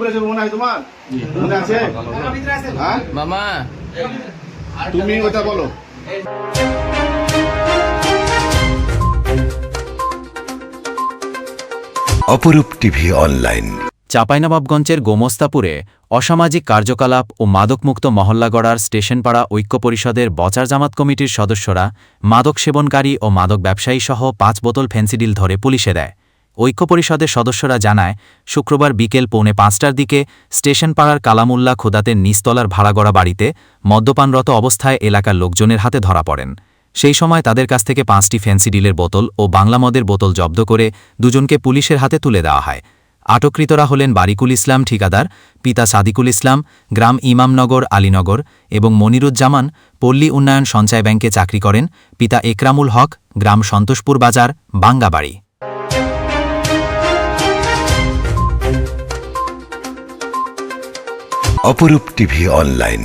বলেছে মনে হয় তোমার? মনে আছে? হ্যাঁ? মামা। তুমি ওটা বলো। অপরূপ টিভি অনলাইন। চাঁপাইনবাবগঞ্জের গোমস্তাপুরে অসামাজিক কার্যকলাপ ও মাদকমুক্ত মহল্লা গড়ার স্টেশনপাড়া ঐক্য পরিষদের বচার জামাত কমিটির সদস্যরা মাদক সেবনকারী ও মাদক ব্যবসায়ী সহ পাঁচ বোতল ফেন্সিডিল ধরে পুলিশে দেয়। ঐক্য পরিষদের সদস্যরা জানায়, শুক্রবার বিকেল পৌনে পাঁচটার দিকে স্টেশন পাড়ার কালামুল্লা খোদাতের নিস্তলার ভাড়াগড়া বাড়িতে মদ্যপানরত অবস্থায় এলাকার লোকজনের হাতে ধরা পড়েন। সেই সময় তাদের কাছ থেকে পাঁচটি ফেন্সিডিলের বোতল ও বাংলা মদের বোতল জব্দ করে দুজনকে পুলিশের হাতে তুলে দেওয়া হয়। আটককৃতরা হলেন বারিকুল ইসলাম ঠিকাদার, পিতা সাদিকুল ইসলাম, গ্রাম ইমামনগর, আলীনগর এবং মনিরুজ্জামান, পল্লী উন্নয়ন সঞ্চয় ব্যাংকে চাকরি করেন, পিতা একরামুল হক, গ্রাম সন্তোষপুর বাজার, বাঙ্গাবাড়ি। অপরূপ টিভি অনলাইন।